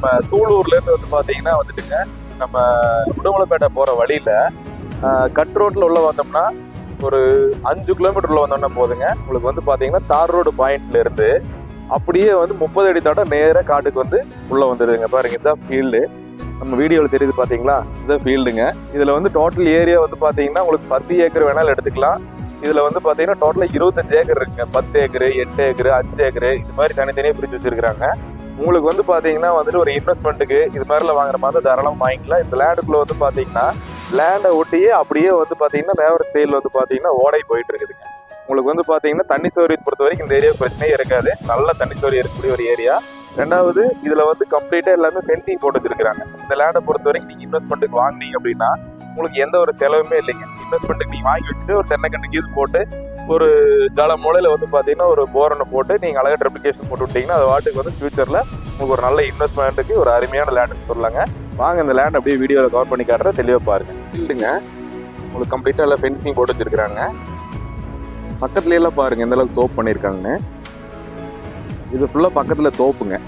நம்ம சூலூர்லேருந்து வந்து பார்த்தீங்கன்னா வந்துட்டுங்க நம்ம உடுமலைப்பேட்டை போகிற வழியில் கட் ரோட்டில் உள்ள வந்தோம்னா ஒரு அஞ்சு கிலோமீட்டர் உள்ள வந்தோம்னா போதுங்க. உங்களுக்கு வந்து பார்த்தீங்கன்னா தார் ரோடு பாயிண்ட்ல இருந்து அப்படியே வந்து முப்பது அடி தாண்ட நேராக காட்டுக்கு வந்து உள்ளே வந்துடுதுங்க பாருங்க இதுதான் ஃபீல்டு நம்ம வீடியோவில் தெரியுது பார்த்தீங்களா இதுதான் ஃபீல்டுங்க இதில் வந்து டோட்டல் ஏரியா வந்து பார்த்தீங்கன்னா உங்களுக்கு பத்து ஏக்கர் வேணாலும் எடுத்துக்கலாம். இதில் வந்து பார்த்தீங்கன்னா டோட்டலாக இருபத்தஞ்சு ஏக்கர் இருக்குங்க. பத்து ஏக்கரு எட்டு ஏக்கரு அஞ்சு ஏக்கரு இது மாதிரி தனித்தனியாக பிரித்து வச்சுருக்குறாங்க. உங்களுக்கு வந்து பார்த்தீங்கன்னா வந்துட்டு ஒரு இன்வெஸ்ட்மெண்ட்டுக்கு இது மாதிரிலாம் வாங்குற மாதிரி தாராளமாக வாங்கிக்கலாம். இந்த லேண்டுக்குள்ள வந்து பார்த்தீங்கன்னா லேண்டை ஒட்டியே அப்படியே வந்து பார்த்தீங்கன்னா வேவரேஜ் சைடில் வந்து பார்த்தீங்கன்னா ஓடை போயிட்டு இருக்குதுங்க. உங்களுக்கு வந்து பார்த்தீங்கன்னா தண்ணி சௌகரியத்தை பொறுத்த வரைக்கும் இந்த ஏரியா பிரச்சனையே இருக்காது. நல்ல தண்ணி சௌகரியம் இருக்கக்கூடிய ஒரு ஏரியா ரெண்டாவது இதில் வந்து கம்ப்ளீட்டாக எல்லாமே ஃபென்சிங் போட்டு வச்சிருக்காங்க இந்த லேண்டை பொறுத்த வரைக்கும் நீங்கள் இன்வெஸ்ட்மெண்ட்டுக்கு வாங்குனீங்க அப்படின்னா உங்களுக்கு எந்த ஒரு செலவுமே இல்லைங்க. இன்வெஸ்ட்மெண்ட்டுக்கு நீங்கள் வாங்கி வச்சுட்டு ஒரு தென்னைக்கண்டு கீது போட்டு ஒரு கால மூலையில் வந்து பார்த்தீங்கன்னா ஒரு போரனை போட்டு நீங்கள் அழகா ட்ரிப்ளிகேஷன் போட்டு விட்டீங்கன்னா அது வாட்டுக்கு வந்து ஃபியூச்சரில் உங்களுக்கு ஒரு நல்ல இன்வெஸ்ட்மெண்ட்டுக்கு ஒரு அருமையான லேண்டுன்னு சொல்லலாங்க. வாங்க இந்த லேண்ட் அப்படியே வீடியோவில் கவர் பண்ணி காட்டுற தெளிவாக பாருங்க. இல்லைங்க உங்களுக்கு கம்ப்ளீட்டாக எல்லாம் ஃபென்சிங் போட்டு வச்சுருக்குறாங்க. பக்கத்துல எல்லாம் எந்தளவுக்கு எந்த அளவுக்கு தோப்பு பண்ணியிருக்காங்கன்னு இது ஃபுல்லாக பக்கத்தில் தோப்புங்க.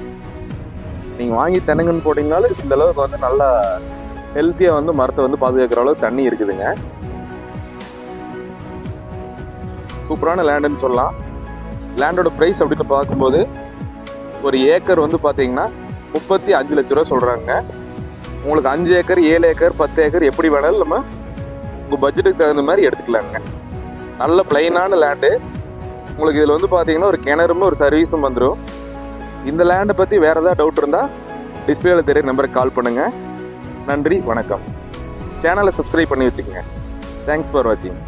நீங்கள் வாங்கி தென்னங்கன்னு போட்டிங்கனாலும் இந்த அளவுக்கு வந்து நல்லா ஹெல்த்தியாக வந்து மரத்தை வந்து பாதுகாக்கிற அளவுக்கு தண்ணி இருக்குதுங்க. சூப்பரான லேண்டுன்னு சொல்லலாம். லேண்டோட ப்ரைஸ் அப்படின்னு பார்க்கும்போது ஒரு ஏக்கர் வந்து பார்த்தீங்கன்னா முப்பத்தி அஞ்சு லட்ச ரூபா சொல்கிறாங்க உங்களுக்கு அஞ்சு ஏக்கர் ஏழு ஏக்கர் பத்து ஏக்கர் எப்படி வேணாலும் நம்ம உங்கள் பட்ஜெட்டுக்கு தகுந்த மாதிரி எடுத்துக்கலாங்க. நல்ல பிளைனான லேண்டு உங்களுக்கு இதில் வந்து பார்த்தீங்கன்னா ஒரு கிணறும் ஒரு சர்வீஸும் வந்துடும் இந்த லேண்டை பற்றி வேறு ஏதாவது டவுட் இருந்தால் டிஸ்பிளேல தெரிய நம்பருக்கு கால் பண்ணுங்கள் நன்றி வணக்கம். சேனலை சப்ஸ்கிரைப் பண்ணி வச்சுக்கோங்க. தேங்க்ஸ் ஃபார் வாட்சிங்